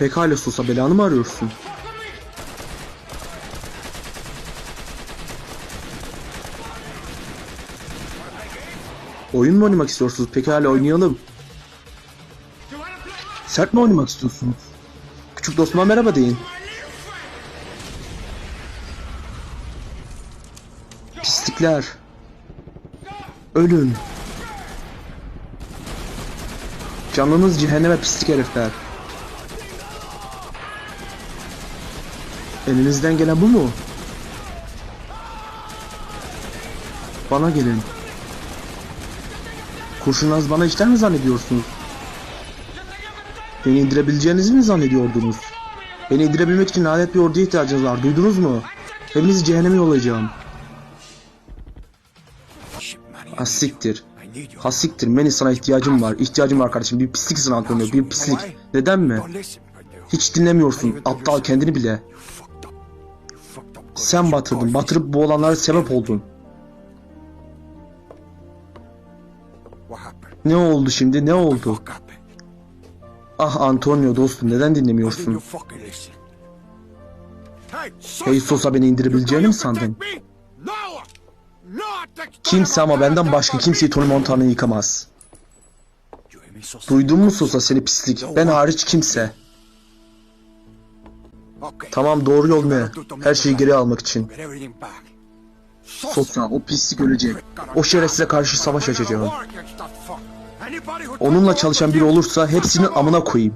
Pekala Sosa belanı mı arıyorsun? Oyun mu oynamak istiyorsunuz? Pekala oynayalım. Sert mi oynamak istiyorsunuz? Küçük dostuma merhaba deyin. Pislikler. Ölün. Canınız cehenneme pislik herifler. Elinizden gelen bu mu? Bana gelin. Kurşunaz bana işler mi zannediyorsunuz? Beni indirebileceğinizi mi zannediyordunuz? Beni indirebilmek için lanet bir orduya ihtiyacınız var. Duydunuz mu? Hepinizi cehenneme yollayacağım. Ha siktir. Ha siktir. Meni sana ihtiyacım var. İhtiyacım var kardeşim. Bir pisliksin Antonio. Bir pislik. Neden mi? Hiç dinlemiyorsun. Aptal kendini bile. Sen batırdın. Batırıp bu olanlara sebep oldun. Ne oldu şimdi? Ne oldu? Ah Antonio dostum neden dinlemiyorsun? Hey Sosa beni indirebileceğini mi sandın? Kimse ama benden başka kimseyi Tony Montana'yı yıkamaz. Duydun mu Sosa seni pislik? Ben hariç kimse. Tamam doğru yol ne? Her şeyi geri almak için. Sosa o pislik ölecek. O şerefsize karşı savaş açacağım. Onunla çalışan biri olursa hepsinin amına koyayım.